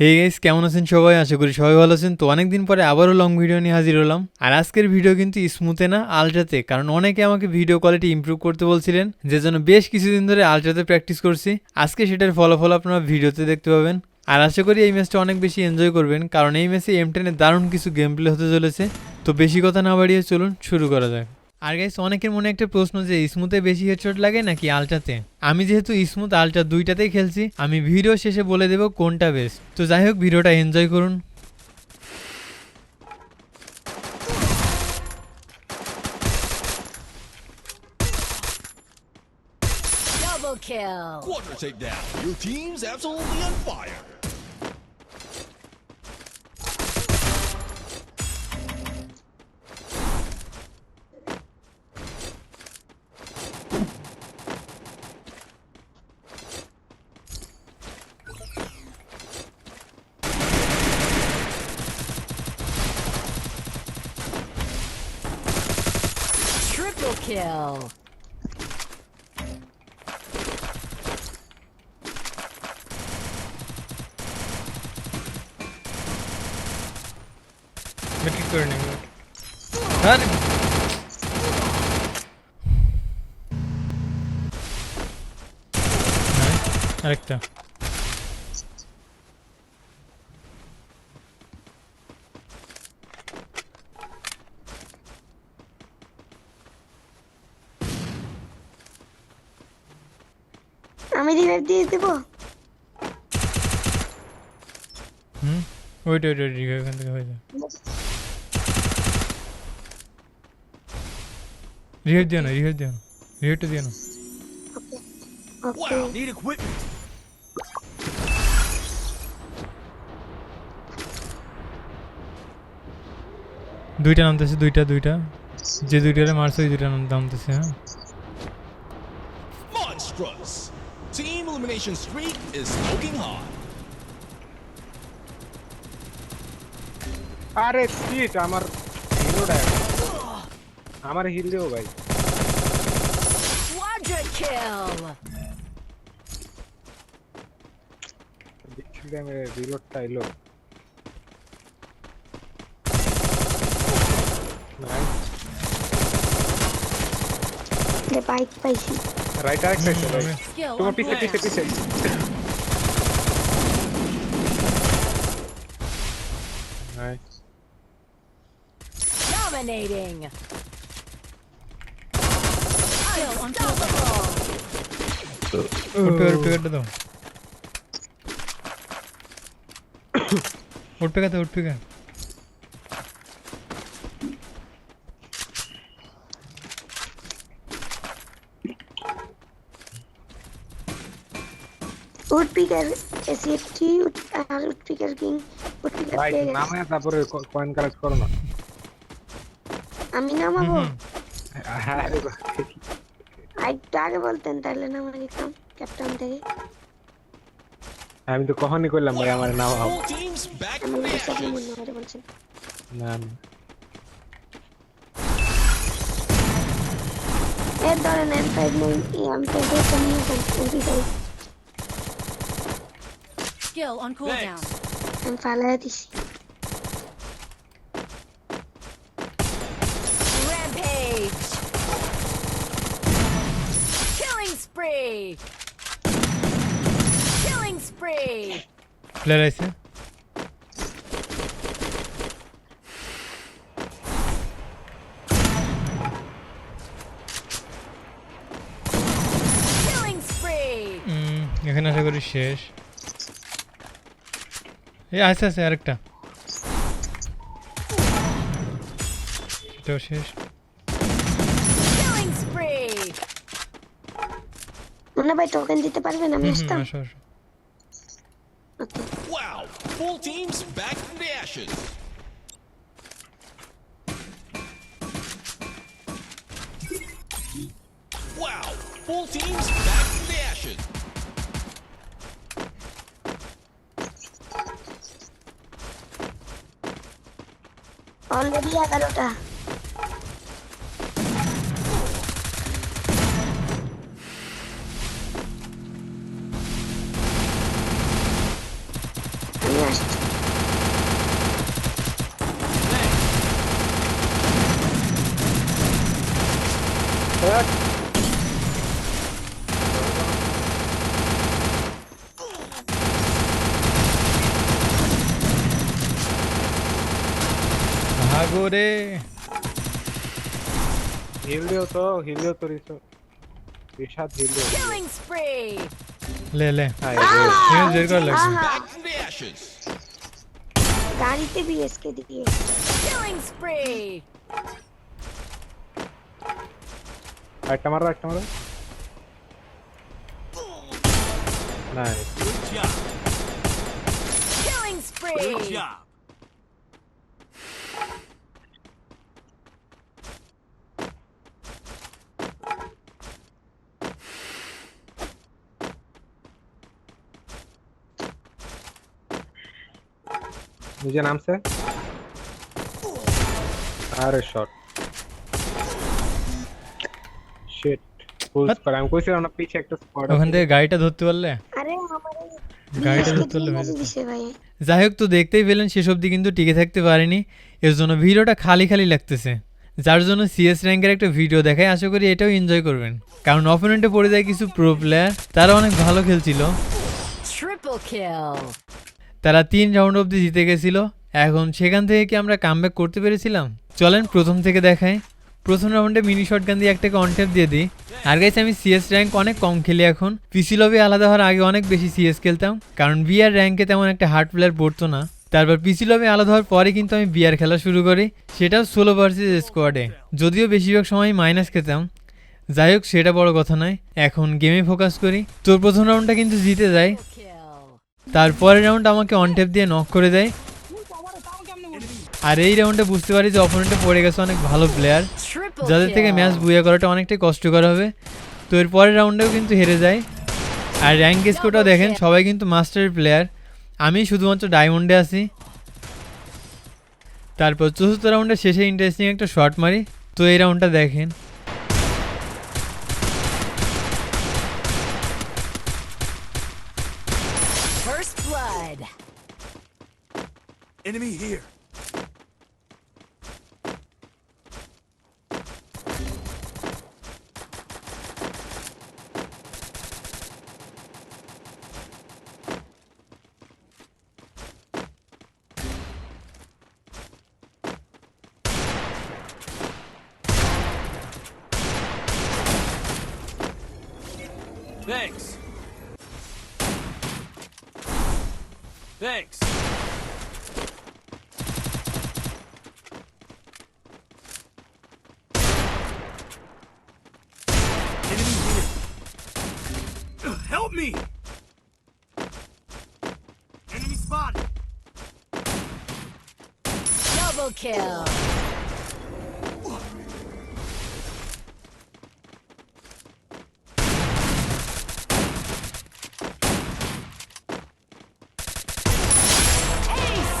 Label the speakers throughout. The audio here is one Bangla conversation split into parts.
Speaker 1: হে গাইস কেমন আছেন সবাই? আশা করি সবাই ভালো আছেন। তো অনেকদিন পরে আবারও লং ভিডিও নিয়ে হাজির হলাম। আর আজকের ভিডিও কিন্তু স্মুথে না আলট্রাতে কারণ অনেকে আমাকে ভিডিও কোয়ালিটি ইমপ্রুভ করতে বলছিলেন, যে জন্য বেশ কিছুদিন ধরে আলট্রাতে প্র্যাকটিস করছি। আজকে সেটার ফলাফল আপনারা ভিডিওতে দেখতে পাবেন। আর আশা করি এই ম্যাচটা অনেক বেশি এনজয় করবেন, কারণ এই ম্যাচে এম টেনের দারুণ কিছু গেম প্লে হতে চলেছে। তো বেশি কথা না বাড়িয়ে চলুন, শুরু করা যাক। আর গাইস অনেকের মনে একটা প্রশ্ন যে স্মুথে বেশি হেডশট লাগে নাকি আলটাতে আমি যেহেতু স্মুথ আলট্রা দুইটাতেই খেলছি আমি ভিডিও শেষে বলে দেব কোনটা বেস্ট তো যাই হোক ভিডিওটা এনজয় করুন
Speaker 2: Double kill.
Speaker 3: Quadra takedown. Your team's absolutely on fire.
Speaker 2: Triple kill.
Speaker 1: ঠিক করে নেব আর Nice. আরেকটা
Speaker 4: আমি দিয়ে দেবো।
Speaker 1: হুম? ওইট ওইট ওইট রিভাইভ এখান থেকে হয়ে যায় রিভাইভ দিও না রিভাইভ দিও না। রিভাইভটা দিও না।
Speaker 3: Wow, need equipment.
Speaker 1: দুইটা নামতেছে দুইটা দুইটা। যে দুইটারে মারছে ওই দুইটা নাম- নামতেছে হ্যাঁ?
Speaker 3: Monstrous. Team elimination streak is smoking hot.
Speaker 5: আরে সিট আমার হিরোটা আমার হিল দেও ভাই
Speaker 2: Quadra kill.
Speaker 5: দেখছি টাইমে রিলোডটা এলো
Speaker 4: বাইক পাইছি
Speaker 5: রাইট আরেকটা এসে ভাই
Speaker 2: Skill
Speaker 5: তোমার
Speaker 2: on
Speaker 5: পিছে পিছে
Speaker 2: cooldown.
Speaker 5: পিছে নাইস
Speaker 2: Dominating. Unstoppable.
Speaker 1: উঠবে ওর পেকারটা দাও
Speaker 4: আর woodpecker king woodpecker
Speaker 5: ভাই নামে তারপরে কয়েন কালেক্ট করো না।
Speaker 4: আমি নামাবো? আগে বলতেন তাহলে নামাই দিতাম ক্যাপ্টেন থেকে।
Speaker 5: আমি তো কখনই করলাম ভাই আমার নাম
Speaker 3: teams back
Speaker 4: এমন
Speaker 3: from the
Speaker 4: কিছু আপনি
Speaker 3: ashes.
Speaker 4: মনে করে
Speaker 2: Skill on cooldown.
Speaker 4: আমি ফালাই দিছি
Speaker 2: Rampage. Killing spree. Killing spree.
Speaker 1: Player আছে
Speaker 2: Killing spree.
Speaker 1: উম, এখানে আশা করি শেষ এই আছে আছে আরেকটা এটাও শেষ
Speaker 2: Killing spree.
Speaker 4: মনে ভাই টোকেন দিতে পারবেন আমি
Speaker 1: হুম, হুম,
Speaker 4: আসতাম
Speaker 1: আসো আসো
Speaker 4: ওকে
Speaker 3: Wow, full teams back from the ashes. Wow, full teams back from the ashes.
Speaker 4: Already है गलोटा
Speaker 5: Correct.
Speaker 1: ভাগো রে
Speaker 5: হিল দিও তো হিল দিও তো রিসো। রিশাদ হিল দিও
Speaker 2: Killing spree.
Speaker 1: লে লে।
Speaker 5: হাই
Speaker 1: হিমেশ বের করা
Speaker 3: ashes.
Speaker 4: গাড়িতে বিএসকে দিয়ে।
Speaker 2: Killing spree.
Speaker 5: একটা মারো একটা মারো। Nice
Speaker 3: Good job.
Speaker 5: নিচে নামছে আরে শট শিট ফুল স্কোর আমি কইছিলাম না পিছে একটা স্কোয়াড
Speaker 1: ওখান থেকে গাড়িটা ধরতে পারলে?
Speaker 4: আরে আমার
Speaker 1: গাড়িটা ধরতে পারলে
Speaker 4: ভাই।
Speaker 1: যাই হোক তো দেখতেই পেলেন শেষ অবধি কিন্তু টিকে থাকতে পারেনি। এর জন্য ভিডিওটা খালি খালি লাগতেছে। যার জন্য সিএস র্যাঙ্কের একটা ভিডিও দেখায়। আশা করি এটাও এনজয় করবেন। কারণ অপোনেন্টে পড়ে যায় কিছু প্রো প্লেয়ার তারা অনেক ভালো খেলছিল।
Speaker 2: Triple kill.
Speaker 1: তারা তিন রাউন্ড অবধি জিতে গেছিল। এখন সেখান থেকে কি আমরা কামব্যাক করতে পেরেছিলাম? চলেন প্রথম থেকে দেখাই। প্রথম রাউন্ডে মিনি শটগান দিয়ে একটাকে অনটেপ দিয়ে দিই। আর গাইছে আমি সিএস র্যাঙ্ক অনেক কম খেলি এখন। পিসি লবি আলাদা হওয়ার আগে অনেক বেশি সিএস খেলতাম। কারণ বিআর র্যাঙ্কে তেমন একটা হার্ড প্লেয়ার পড়তো না। তারপর পিসি লবি আলাদা হওয়ার পরে কিন্তু আমি বিআর খেলা শুরু করি। সেটাও ষোলো ভার্সেস স্কোয়াডে যদিও বেশিরভাগ সময় মাইনাস খেতাম। যাই হোক, সেটা বড় কথা নয়। এখন গেমে ফোকাস করি। তোর প্রথম রাউন্ডটা কিন্তু জিতে যায়. তারপরের রাউন্ড আমাকে অনটেপ দিয়ে নক করে দেয়। আর এই রাউন্ডে বুঝতে পারি যে অপোনেন্টে পড়ে গেছে অনেক ভালো প্লেয়ার যাদের থেকে ম্যাচ. বুয়া করাটা অনেকটাই কষ্টকর হবে। তো এর পরের রাউন্ডেও কিন্তু হেরে যায়। আর র্যাঙ্ক স্কোরটাও দেখেন, সবাই কিন্তু মাস্টার প্লেয়ার আমি শুধুমাত্র ডায়মন্ডে আছি। তারপর চতুর্থ রাউন্ডের শেষে ইন্টারেস্টিং একটা শট মারি। তো এই রাউন্ডটা দেখেন।
Speaker 3: Enemy here. Thanks. Thanks.
Speaker 2: Double kill. Ace.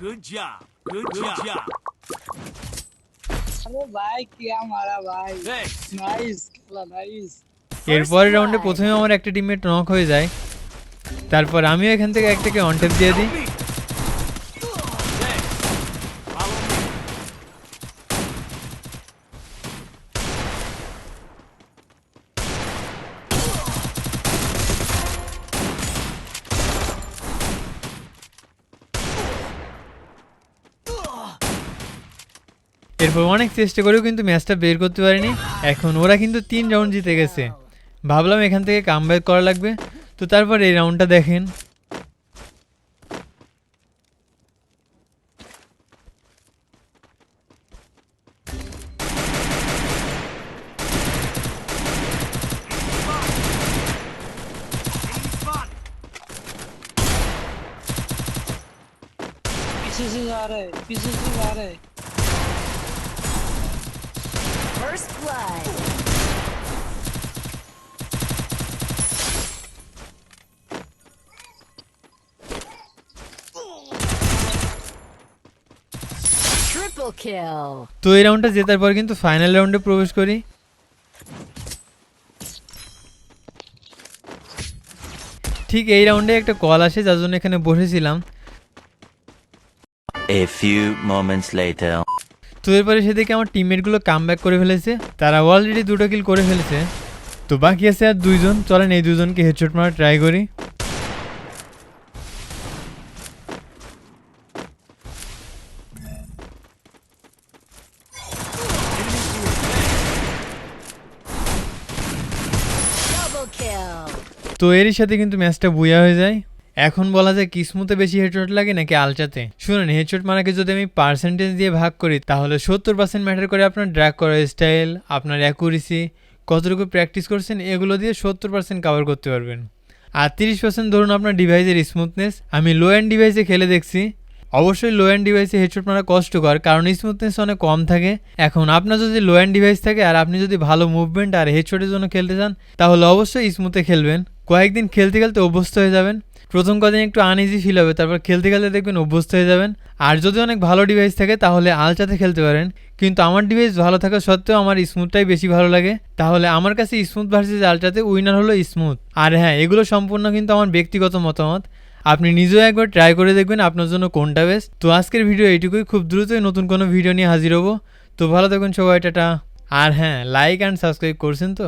Speaker 3: Good job. Good, job.
Speaker 6: अरे भाई क्या मारा भाई
Speaker 3: Thanks.
Speaker 6: नाइस खेला नाइस
Speaker 1: এরপরের রাউন্ডে
Speaker 2: blood.
Speaker 1: প্রথমে আমার একটা টিমমেট নক হয়ে যায় তারপর আমিও এখান থেকে একটাকে অনটেপ দিয়ে দিই এরপর অনেক চেষ্টা করেও কিন্তু ম্যাচটা বের করতে পারিনি এখন ওরা কিন্তু তিন রাউন্ড জিতে গেছে ভাবলাম এখান থেকে কামব্যাক করা লাগবে তো তারপর এই রাউন্ডটা দেখেন
Speaker 3: Enemy spotted.
Speaker 6: पीछे से जा रहे हैं पीछे से जा रहे
Speaker 2: First blood. Triple kill.
Speaker 1: তো এই রাউন্ডটা জেতার পর কিন্তু ফাইনাল রাউন্ডে প্রবেশ করি ঠিক এই রাউন্ডে একটা কল আসে যার জন্য এখানে বসেছিলাম
Speaker 7: A few moments later.
Speaker 1: তো এরপরে সে দেখে আমার টিমমেটগুলো কাম ব্যাক করে ফেলেছে। তারা অলরেডি দুটো কিল করে ফেলেছে। তো বাকি আছে আর দুইজন। চলেন এই দুজনকে হেডশট মারা ট্রাই করি। তো এরই সাথে কিন্তু ম্যাচটা বুয়া হয়ে যায়। এখন বলা যায় কিসমুতে বেশি হেডশট লাগে নাকি আলচাতে? শুনুন, হেডশট মারাকে যদি আমি পার্সেন্টেজ দিয়ে ভাগ করি, তাহলে সত্তর পার্সেন্ট ম্যাটার করে আপনার ড্র্যাগ করার স্টাইল আপনার অ্যাকুরেসি কতটুকু প্র্যাকটিস করছেন, এগুলো দিয়ে সত্তর পার্সেন্ট কভার করতে পারবেন। আর তিরিশ পার্সেন্ট ধরুন আপনার ডিভাইসের স্মুথনেস আমি লো অ্যান্ড ডিভাইসে খেলে দেখছি। অবশ্যই লো অ্যান্ড ডিভাইসে হেডশট মারা কষ্টকর, কারণ স্মুথনেস অনেক কম থাকে। এখন আপনার যদি লো অ্যান্ড ডিভাইস থাকে, আর আপনি যদি ভালো মুভমেন্ট আর হেডশটের জন্য খেলতে চান, তাহলে অবশ্যই স্মুথে খেলবেন। কয়েকদিন খেলতে খেলতে অভ্যস্ত হয়ে যাবেন। প্রথম কদিন একটু আনইজি ফিল হবে, তারপর খেলতে খেলতে দেখবেন অভ্যস্ত হয়ে যাবেন। আর যদি অনেক ভালো ডিভাইস থাকে, তাহলে আলচাতে খেলতে পারেন। কিন্তু আমার ডিভাইস ভালো থাকা সত্ত্বেও আমার স্মুথটাই বেশি ভালো লাগে। তাহলে আমার কাছে স্মুথ ভার্সেস আলট্রাতে উইনার হলো স্মুথ আর হ্যাঁ এগুলো সম্পূর্ণ কিন্তু আমার ব্যক্তিগত মতামত। আপনি নিজেও একবার ট্রাই করে দেখবেন আপনার জন্য কোনটা বেস্ট তো আজকের ভিডিও এইটুকুই। খুব দ্রুতই নতুন কোনো ভিডিও নিয়ে হাজির হব। তো ভালো থাকুন সবাই, টাটা। আর হ্যাঁ লাইক অ্যান্ড সাবস্ক্রাইব করছেন তো?